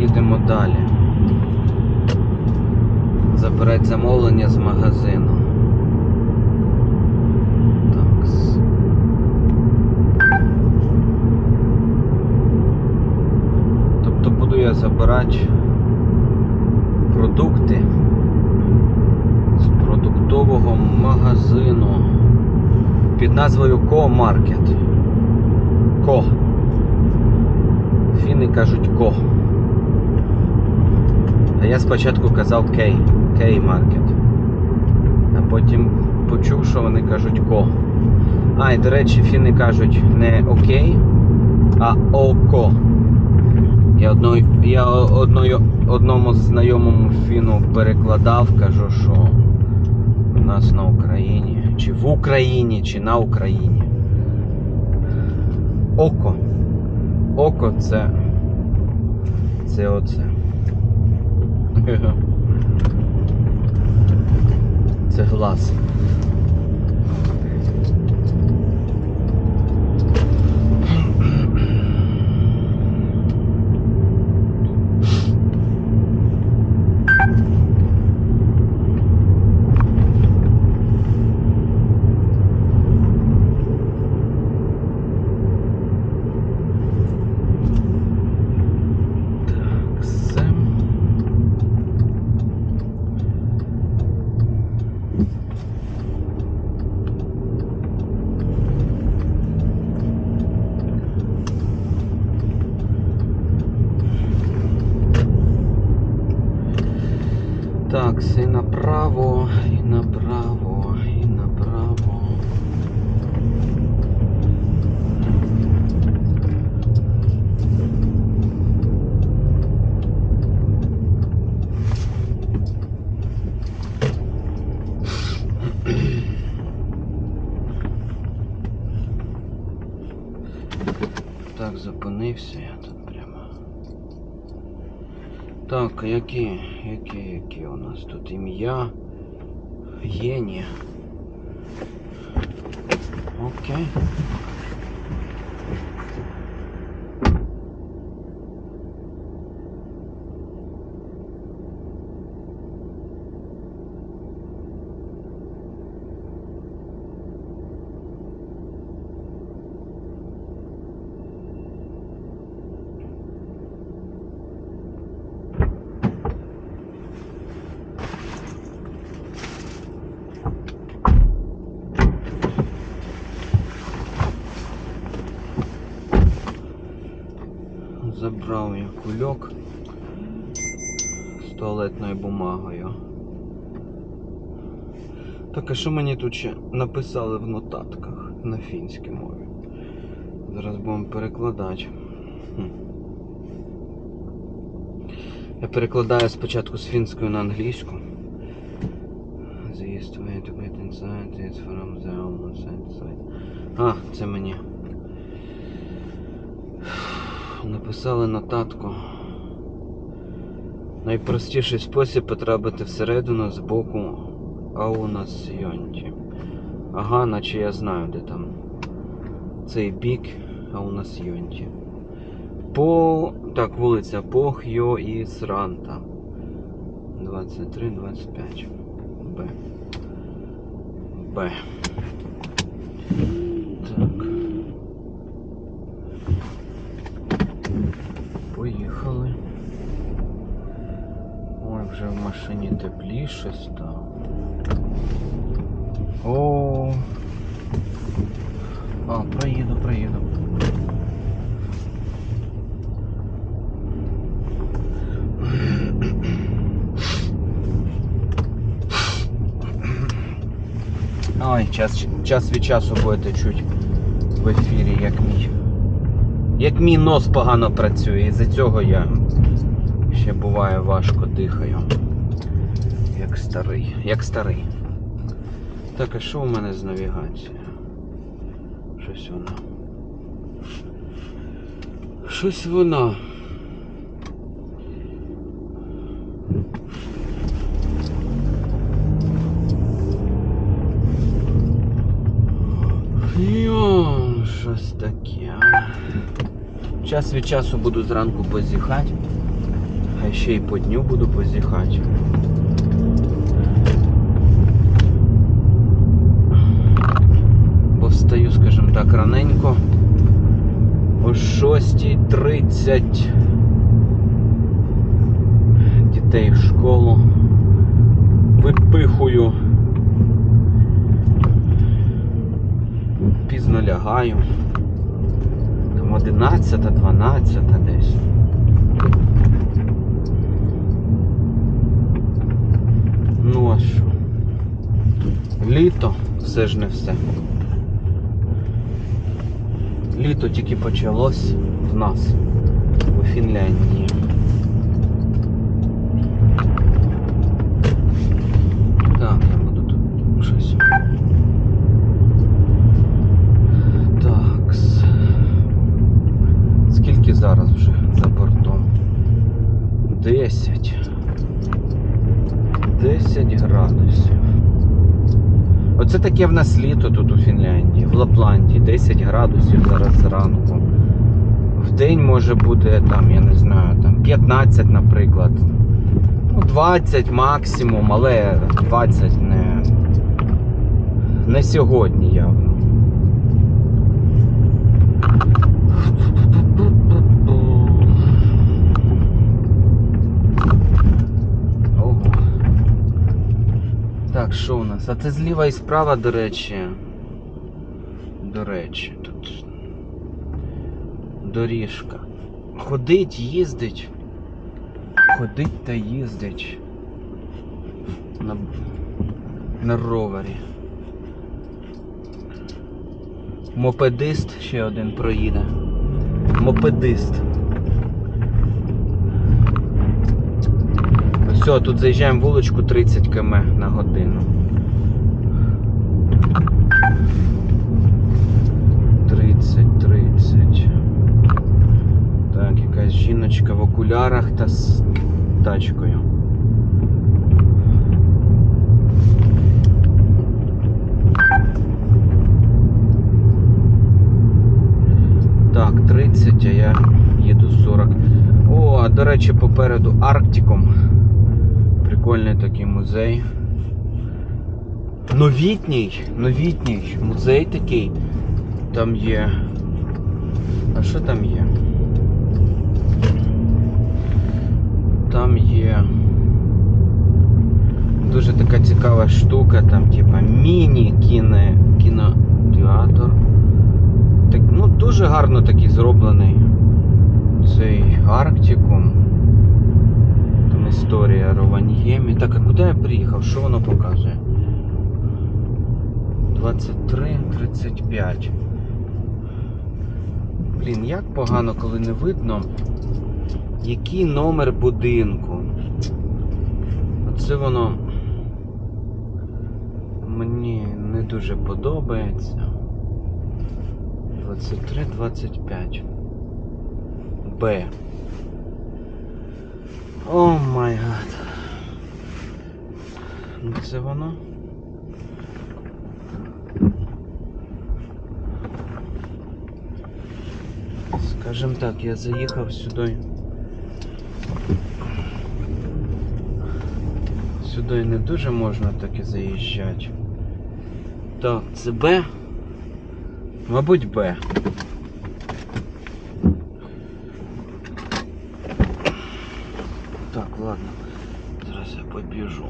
їдемо далі. Забирати замовлення з магазину. Такс. Тобто буду я забирати продукти з продуктового магазину під назвою Ко Маркет. Ко. Фіни кажуть Ко. А я спочатку казав Кей. Кей Маркет. А потім почув, що вони кажуть Ко. А, і до речі, фіни кажуть не Окей, а Око. Я, одною, я одною, одному знайомому фіну перекладав, кажу, що у нас на Україні, чи в Україні, чи на Україні. Око. Око це. Це оце. Це глаз. Так, все. Так, і направо, і направо, і направо. Так, зупинився я тут прямо. Так, які, які, які у нас тут ім'я? Єні. Окей. Забрав я кульок з туалетною бумагою. Так, а що мені тут ще написали в нотатках на фінській мові? Зараз будемо перекладати. Я перекладаю спочатку з фінської на англійську. The way to get inside is from the outside side. А, це мені. Написали нотатку. Найпростіший спосіб потрапити всередину з боку Аунасйонті. Ага, наче я знаю, де там цей бік Аунасйонті. По. Так, вулиця Похйо і Сранта. 23-25. Б. Б. Так. Поїхали. Ой, вже в машині тепліше стало. О. А, проїду, проїду. Ой, час, час від часу будете чуть в ефірі, як мій. Як мій нос погано працює, і за цього я ще буває важко дихаю. Як старий. Як старий. Так, а що у мене з навігацією? Щось вона. Щось вона. Йо, щось таке. Час від часу буду зранку позіхати. Та ще й по дню буду позіхати. Встаю, скажімо так, раненько. О 6.30 дітей в школу. Випихую. Пізно лягаю. Там 11, 12 десь. Ну а що? Літо все ж не все. Літо тільки почалось в нас у Фінляндії. Так, я буду тут щось. Так. Скільки зараз вже за бортом? 10. 10 градусів. Оце таке в нас літо тут у Фінляндії, Лапландії 10 градусів зараз зранку. В день може бути там, я не знаю, там 15, наприклад. Ну, 20 максимум, але 20 не, не сьогодні явно. Ого. Так, що у нас? А це зліва і справа, до речі. До речі, тут доріжка. Ходить, їздить. Ходить та їздить. На, на ровері. Мопедист ще один проїде. Мопедист. Все, тут заїжджаємо вуличку 30 км на годину. 30, 30. Так, якась жіночка в окулярах та з тачкою. Так, 30, а я їду 40. О, а до речі, попереду Арктикум. Прикольний такий музей. Новітній, новітній музей такий. Там є. А що там є? Дуже така цікава штука, там типа міні-кіно, кінотеатр. Так, ну, дуже гарно такий зроблений цей Арктикум. Там історія Рованьємі. Так, а куди я приїхав? Що воно показує? 23.35. Блін, як погано, коли не видно, який номер будинку. Оце воно мені не дуже подобається. 23-25. Б. О май гад. Ну, Це воно. Скажем так, я заїхав сюди. Сюди не дуже можна так і заїжджати. Так, це Б. Мабуть, Б. Так, ладно. Зараз я побіжу.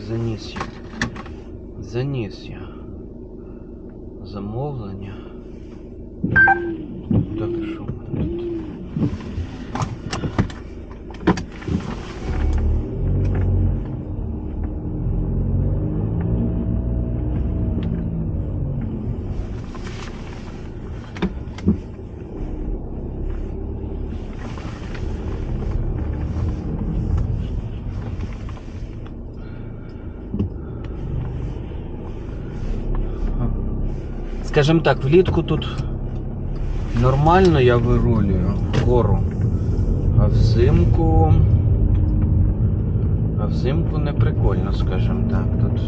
Заніс я. Заніс я. Замовлення. Так, що в мене тут? Скажімо так, влітку тут нормально я вирулюю гору. А взимку. А взимку не прикольно, скажімо так. Тут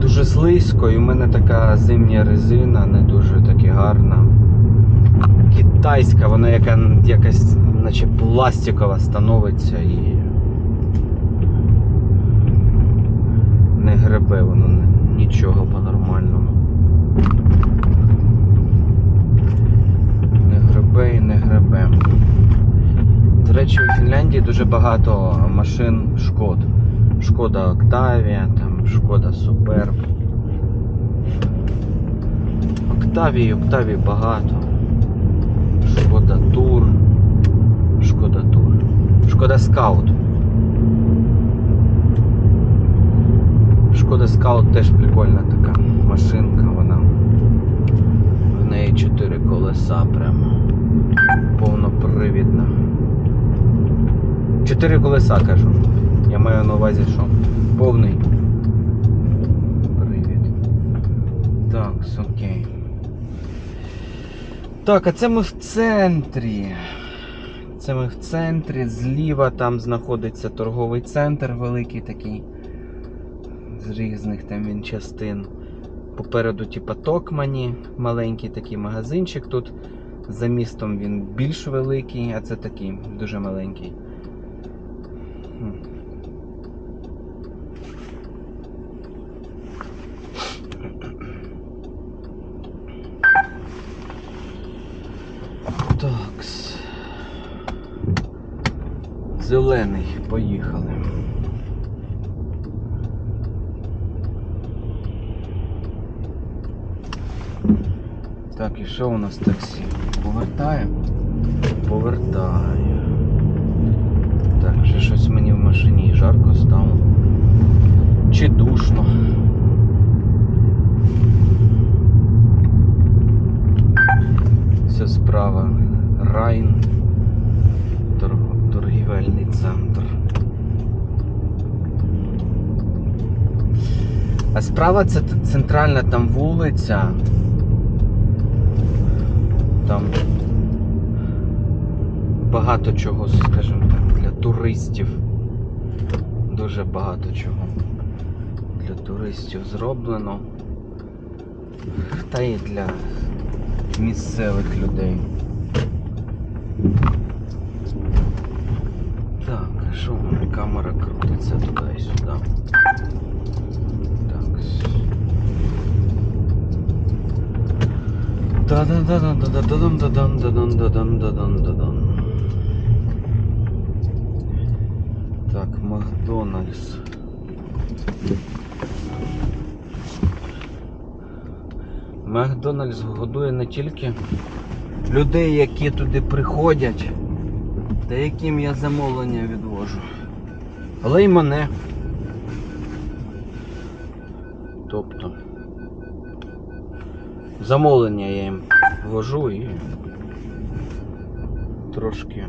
дуже слизько і в мене така зимня резина, не дуже таки гарна. Китайська, вона яка, якась наче пластикова становиться і не гребе воно ні- нічого по-нормальному. Не гребе і не гребе. До речі, у Фінляндії дуже багато машин шкод. Шкода Октавія, там Шкода Суперб. Октавії, Октавії багато. Шкода Тур. Шкода Тур. Шкода Скаут. Шкода Скаут теж прикольна така машинка, вона. В неї чотири колеса прямо. Повнопривідна. Чотири колеса кажу. Я маю на увазі, що повний привід. Так, окей. Так, а це ми в центрі. Це ми в центрі. Зліва там знаходиться торговий центр великий такий. З різних там він частин. Попереду, типа Токмані, маленький такий магазинчик. Тут за містом він більш великий, а це такий дуже маленький. Такс. Зелений, поїхали. Так, і що у нас таксі? Повертає? Повертає. Так, вже щось мені в машині жарко стало. Чи душно. Все справа. Райн. Торгівельний центр. А справа це центральна там вулиця. Там багато чого, скажімо так, для туристів. Дуже багато чого для туристів зроблено. Та і для місцевих людей. Так, що в мене камера крутиться туди і сюди. Так. Так, Макдональдс. Макдональдс годує не тільки людей, які туди приходять, та яким я замовлення відвожу, але й мене. Тобто замовлення я їм ввожу і трошки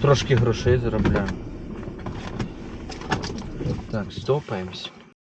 трошки грошей заробляю. Так, стопаємось.